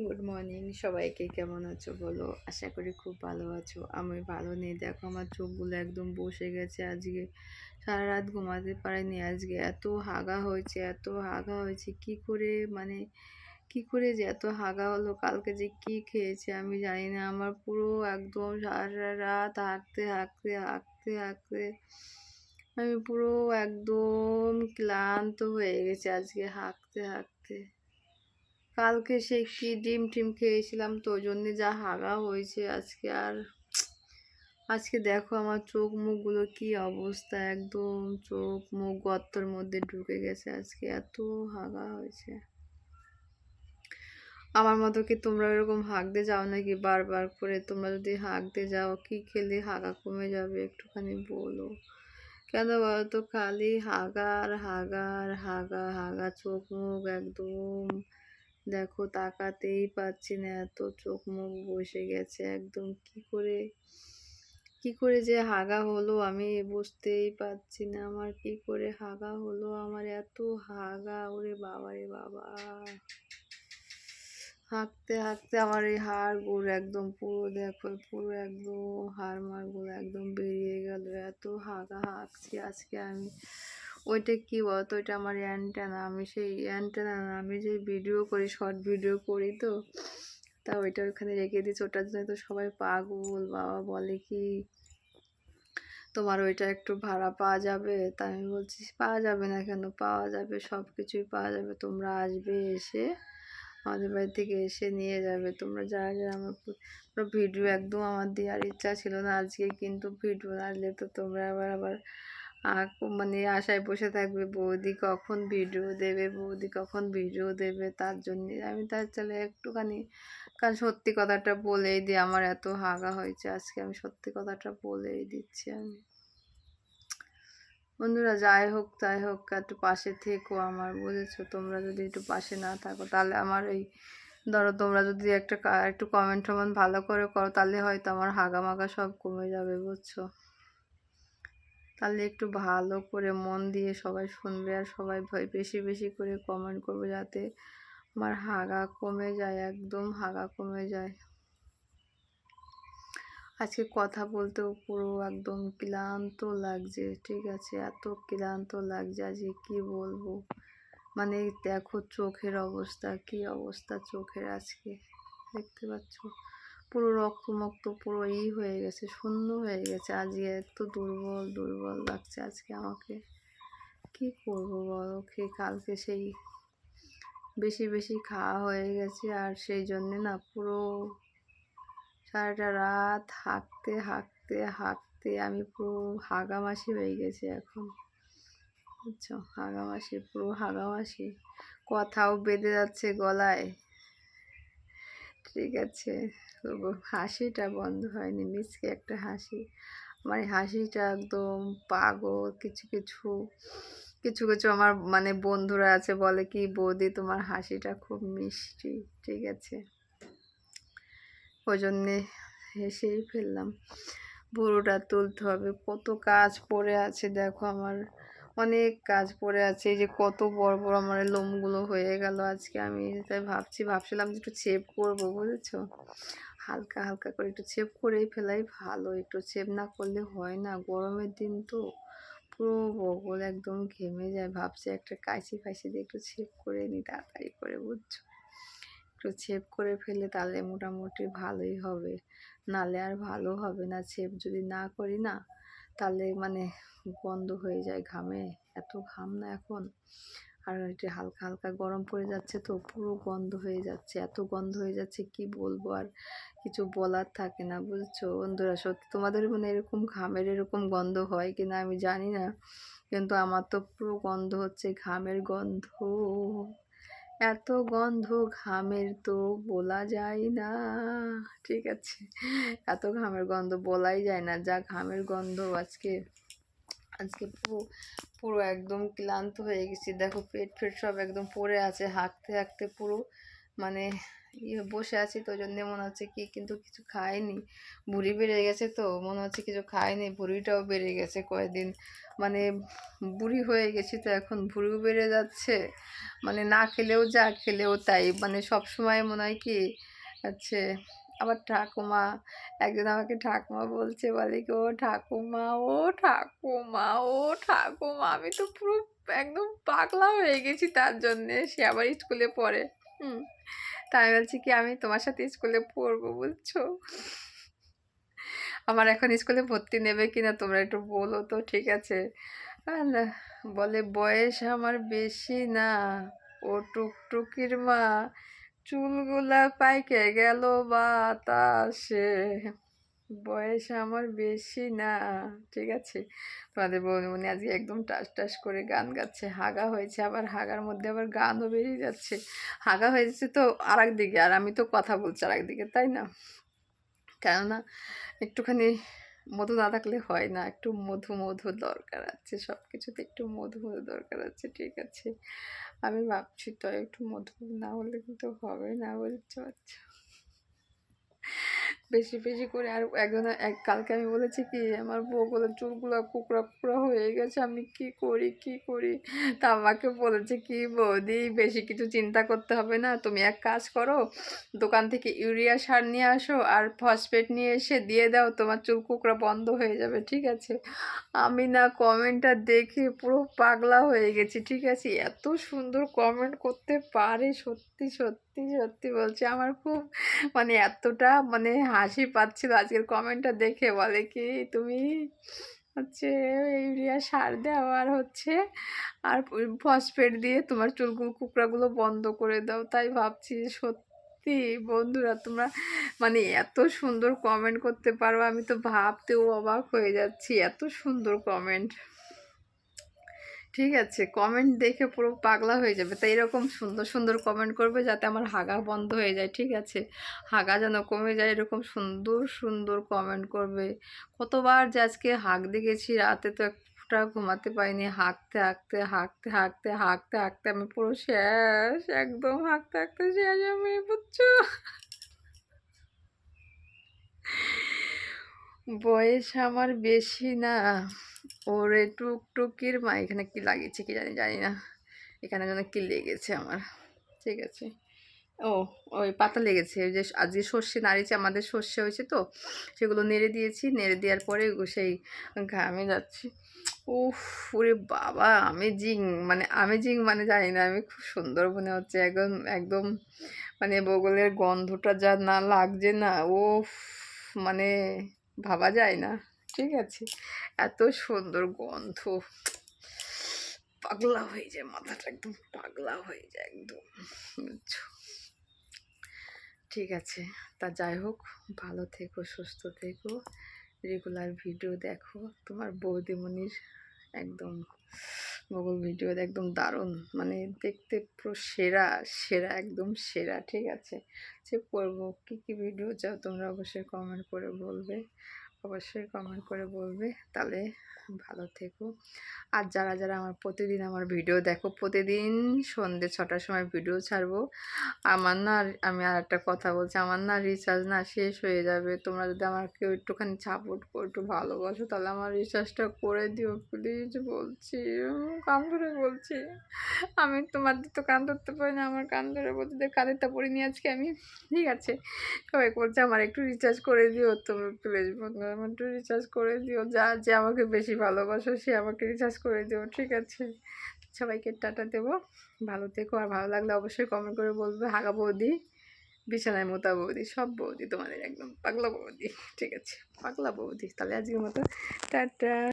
Good morning সবাইকে কেমন আছো বলো? আশা করি খুব ভালো আছো। আমি ভালো নেই। দেখো, আমার চোখগুলো একদম বসে গেছে আজকে। সারা রাত ঘুমাতে পারিনি আজকে। এত হাগা হয়েছে, এত হাগা হয়েছে। কি করে মানে কি করে যে এত হাগা হলো? কালকে যে কি খেয়েছে আমি জানি না। আমার পুরো একদম সারা রাত হাঁকতে হাঁকতে হাঁকতে হাঁকতে আমি পুরো একদম ক্লান্ত হয়ে গেছে আজকে হাঁকতে হাঁকতে কালকে সে কি ডিম টিম খেয়েছিলাম তো ওই জন্যে যা হাগা হয়েছে আজকে আর আজকে দেখো আমার চোখ মুখগুলো কি অবস্থা, একদম চোখ মুখ গর্তর মধ্যে ঢুকে গেছে আজকে, এত হাগা হয়েছে। আমার মতো কি তোমরা এরকম হাঁকতে যাও নাকি বারবার করে? তোমরা যদি হাঁকতে যাও, কি খেলে হাগা কমে যাবে একটুখানি বলো। কেন বলতো? খালি হাগার হাগার, হাগা হাগা, চোখ মুখ একদম দেখো তাকাতেই পাচ্ছি না, এত চোখ মুখ বসে গেছে একদম। কি করে কি করে যে হাগা হলো আমি বুঝতেই পারছি না আমার, কি করে হাগা হলো আমার, এত হাগা, ওরে বাবা রে বাবা। হাঁকতে হাঁকতে আমার এই হাড় গুড় একদম পুরো দেখো, পুরো একদম হাড় মাড়গুলো একদম বেরিয়ে গেল, এত হাগা হাঁকছি আজকে আমি। ওইটা কি বলতো? ওইটা আমার অ্যান্টেনা আমি সেই অ্যান্টেনা না, আমি যে ভিডিও করি শর্ট ভিডিও করি তো, তা ওইটা ওইখানে রেখে দিচ্ছি ওটার জন্য তো সবাই পাগল, বাবা বলে কি? তোমার ওইটা একটু ভাড়া পাওয়া যাবে? তা আমি বলছি, পাওয়া যাবে না কেন? পাওয়া যাবে সব কিছুই পাওয়া যাবে। তোমরা আসবে এসে আমাদের বাড়ি থেকে এসে নিয়ে যাবে। তোমরা যারা যারা আমার ভিডিও একদম আমার দেওয়ার ইচ্ছা ছিল না আজকে, কিন্তু ভিডিও আসলে তো তোমরা আবার আবার মানে আশায় বসে থাকবে, বৌদি কখন ভিডিও দেবে, বৌদি কখন ভিডিও দেবে, তার জন্যে আমি তার চলে একটুখানি, কারণ সত্যি কথাটা বলেই দিই, আমার এত হাগা হয়েছে আজকে, আমি সত্যি কথাটা বলেই দিচ্ছি আমি। বন্ধুরা, যাই হোক, তাই হোক, একটু পাশে থেকো আমার, বুঝেছ? তোমরা যদি একটু পাশে না থাকো, তাহলে আমার এই ধরো তোমরা যদি একটা একটু কমেন্ট টমেন্ট ভালো করে করো, তাহলে হয়তো আমার হাগা মাগা সব কমে যাবে, বুঝছ? তাহলে একটু ভালো করে মন দিয়ে সবাই শুনবে আর সবাই ভয়, বেশি বেশি করে কমেন্ট করবে যাতে আমার হাগা কমে যায়, একদম হাগা কমে যায়। আজকে কথা বলতেও পুরো একদম ক্লান্ত লাগছে, ঠিক আছে? এত ক্লান্ত লাগছে আজকে কি বলব? মানে দেখো চোখের অবস্থা, কি অবস্থা চোখের আজকে? দেখতে পাচ্ছ? পুরো রক্তমক্ত, পুরো ই হয়ে গেছে, শূন্য হয়ে গেছে। আজকে এত দুর্বল দুর্বল লাগছে আজকে আমাকে। কি করব বলো? খেয়ে কালকে সেই বেশি বেশি খাওয়া হয়ে গেছে আর সেই জন্যে না পুরো সারাটা রাত হাঁকতে হাঁকতে হাঁকতে আমি পুরো হাগামাসি হয়ে গেছি এখন। বুঝছ? হাগামাসি, পুরো হাগামাসি। কথাও বেঁধে যাচ্ছে গলায়। ঠিক আছে। হাসিটা বন্ধ হয়নি, মিসকে একটা হাসি। আমার হাসিটা একদম পাগল, কিছু কিছু কিছু কিছু আমার মানে বন্ধুরা আছে বলে কি বৌদি তোমার হাসিটা খুব মিষ্টি, ঠিক আছে। ওই জন্যে হেসেই ফেললাম। বুড়োটা তুলতে হবে, কত কাজ পড়ে আছে দেখো আমার। অনেক কাজ পড়ে আছে যে কত বড় বড় আমার লোমগুলো হয়ে গেল আজকে। আমি তাই ভাবছি, ভাবছিলাম যে একটু ছেপ করব, বুঝেছ? হালকা হালকা করে একটু ছেপ করেই ফেলাই ভালো, একটু ছেপ না করলে হয় না। গরমের দিন তো পুরো বগল একদম ঘেমে যায়। ভাবছি একটা কাশি ফাইসি দিয়ে একটু ছেপ করে নিই, তাড়াতাড়ি করে, বুঝছ? একটু ছেপ করে ফেলে তাহলে মোটামুটি ভালোই হবে। নালে আর ভালো হবে না, ছেপ যদি না করি না তাহলে মানে বন্ধ হয়ে যায় ঘামে, এত ঘাম না এখন। আর এটা হালকা হালকা গরম পড়ে যাচ্ছে তো, পুরো গন্ধ হয়ে যাচ্ছে, এত গন্ধ হয়ে যাচ্ছে কি বলব আর কিছু বলার থাকে না, বুঝছ? বন্ধুরা, সত্যি তোমাদের মানে এরকম ঘামের এরকম গন্ধ হয় কি না আমি জানি না, কিন্তু আমার তো পুরো গন্ধ হচ্ছে, ঘামের গন্ধ। এত গন্ধ ঘামের তো বলা যায় না। ঠিক আছে, এত ঘামের গন্ধ বলাই যায় না। যা ঘামের গন্ধ আজকে আজকে পুরো পুরো একদম ক্লান্ত হয়ে গেছি। দেখো পেট ফেট সব একদম পড়ে আছে হাঁকতে হাঁকতে পুরো মানে ইয়ে বসে আছি তো জন্য মনে হচ্ছে কি কিন্তু কিছু খাইনি। ভুঁড়ি বেড়ে গেছে তো, মনে হচ্ছে কিছু খাইনি ভুঁড়িটাও বেড়ে গেছে কয়েকদিন। মানে বুড়ি হয়ে গেছি তো এখন ভুঁড়িও বেড়ে যাচ্ছে। মানে না খেলেও যা খেলেও তাই মানে সব সময় মনে হয় কি, হচ্ছে আবার ঠাকুমা একজন আমাকে ঠাকুমা বলছে, বলে কি, ও ঠাকুমা ও ঠাকুমা ও ঠাকুমা, আমি তো পুরো একদম পাগলা হয়ে গেছি তার জন্যে, সে আবার স্কুলে পড়ে। হুম। তাই আমি বলছি কি, আমি তোমার সাথে স্কুলে পড়ব বলছো আমার এখন স্কুলে ভর্তি নেবে কিনা তোমরা একটু বলো তো, ঠিক আছে? বলে বয়স আমার বেশি না। ও টুকটুকির মা, চুলগুলা পাইকে গেল বাতাসে। বয়স আমার বেশি না, ঠিক আছে? তোমাদের বৌমনি আজকে একদম টাস টাস করে গান গাচ্ছে, হাগা হয়েছে, আবার হাগার মধ্যে আবার গানও বেরিয়ে যাচ্ছে। হাগা হয়েছে তো আর দিকে, আর আমি তো কথা বলছি আর দিকে, তাই না? কেননা একটুখানি মধু না থাকলে হয় না, একটু মধু মধু দরকার আছে সব কিছুতে একটু মধু মধু দরকার আছে, ঠিক আছে? আমি ভাবছি তো একটু মধু না হলে কিন্তু হবে না বুঝতে পারছ বেশি বেশি করে। আর একজন, এক, কালকে আমি বলেছি কি, আমার বউগুলোর চুলগুলো কুকড়া কুকড়া হয়ে গেছে, আমি কি করি কি করি? তা আমাকে বলেছে কি, বৌদি, বেশি কিছু চিন্তা করতে হবে না। তুমি এক কাজ করো, দোকান থেকে ইউরিয়া সার নিয়ে আসো আর ফসফেট নিয়ে এসে দিয়ে দাও, তোমার চুল কুকড়া বন্ধ হয়ে যাবে, ঠিক আছে? আমি না কমেন্টটা দেখে পুরো পাগলা হয়ে গেছি, ঠিক আছে? এত সুন্দর কমেন্ট করতে পারে সত্যি। সত্যি সত্যি সত্যি বলছি। আমার খুব মানে এতটা মানে হাসি পাচ্ছিল আজকের কমেন্টটা দেখে। বলে কি, তুমি হচ্ছে ইউরিয়া সার দাও আর হচ্ছে আর ফসফেট দিয়ে তোমার চুলগুলো, কুকড়াগুলো বন্ধ করে দাও। তাই ভাবছি, সত্যি বন্ধুরা, তোমরা মানে এত সুন্দর কমেন্ট করতে পারো। আমি তো ভাবতেও অবাক হয়ে যাচ্ছি, এত সুন্দর কমেন্ট ঠিক আছে কমেন্ট দেখে পুরো পাগলা হয়ে যাবে। তাই এরকম সুন্দর সুন্দর কমেন্ট করবে যাতে আমার হাগা বন্ধ হয়ে যায়, ঠিক আছে? হাগা যেন কমে যায়, এরকম সুন্দর সুন্দর কমেন্ট করবে। কতবার যে আজকে হাঁক দেখেছি, রাতে তো একটা ঘুমাতে পারিনি। হাঁকতে হাঁকতে হাঁকতে হাঁকতে হাঁকতে হাঁকতে আমি পুরো শেষ, একদম হাঁকতে হাঁকতে শেষ আমি, বুঝছ? বয়স আমার বেশি না। ওরে টুকটুকির মা, এখানে কি লাগিয়েছে কি জানি জানি না। এখানে যেন কি লেগেছে আমার। ঠিক আছে। ও, ওই পাতা লেগেছে। ওই যে আজকে সর্ষে নাড়িয়েছে, আমাদের সর্ষে হয়েছে তো, সেগুলো নেড়ে দিয়েছি। নেড়ে দেওয়ার পরে সেই ঘামে যাচ্ছি। উফ, ওরে বাবা আমেজিং মানে আমেজিং মানে জানি না, আমি খুব সুন্দর মনে হচ্ছে। একদম একদম মানে বগলের গন্ধটা যা না লাগছে না ও মানে ভাবা যায় না। ঠিক আছে। এত সুন্দর গন্ধ। পাগলা হয়ে যায় মাথাটা একদম, পাগলা হয়ে যায় একদম, বুঝছ? ঠিক আছে, তা যাই হোক, ভালো থেকো, সুস্থ থেকো রেগুলার ভিডিও দেখো। তোমার বৌদিমণির একদম গুগল ভিডিও একদম দারুণ মানে দেখতে পুরো সেরা সেরা, একদম সেরা, ঠিক আছে? সে করব, কী কী ভিডিও চাও তোমরা অবশ্যই কমেন্ট করে বলবে। অবশ্যই কমেন্ট করে বলবে। তাহলে ভালো থেকো। আর যারা যারা আমার প্রতিদিন আমার ভিডিও দেখো, প্রতিদিন সন্ধ্যে ছটার সময় ভিডিও ছাড়বো। আমার না আমি আর একটা কথা বলছি, আমার না রিচার্জ না শেষ হয়ে যাবে। তোমরা যদি আমাকে একটুখানি সাপোর্ট করো, একটু ভালোবাসো, তাহলে আমার রিচার্জটা করে দিও প্লিজ বলছি। কান ধরে বলছি। আমি তোমাদের তো কান ধরতে পারি না, আমার কান ধরে বলতে কানেরটা পরে নিয়ে আজকে আমি। ঠিক আছে। সবাই বলছে, আমার একটু রিচার্জ করে দিও তুমি প্লিজ বন্ধু। আমার একটু রিচার্জ করে দিও। যা যে আমাকে বেশি ভালোবাসো, সে আমাকে রিচার্জ করে দিও। ঠিক আছে? সবাইকে টাটা দেবো। ভালো থেকো। আর ভালো লাগলে অবশ্যই কমেন্ট করে বলবে, হাগা বৌদি, বিছানায় মোতা বৌদি, সব বৌদি তোমাদের একদম পাগলা বৌদি। ঠিক আছে? পাগলা বৌদি। তাহলে আজকের মতো। টাটা।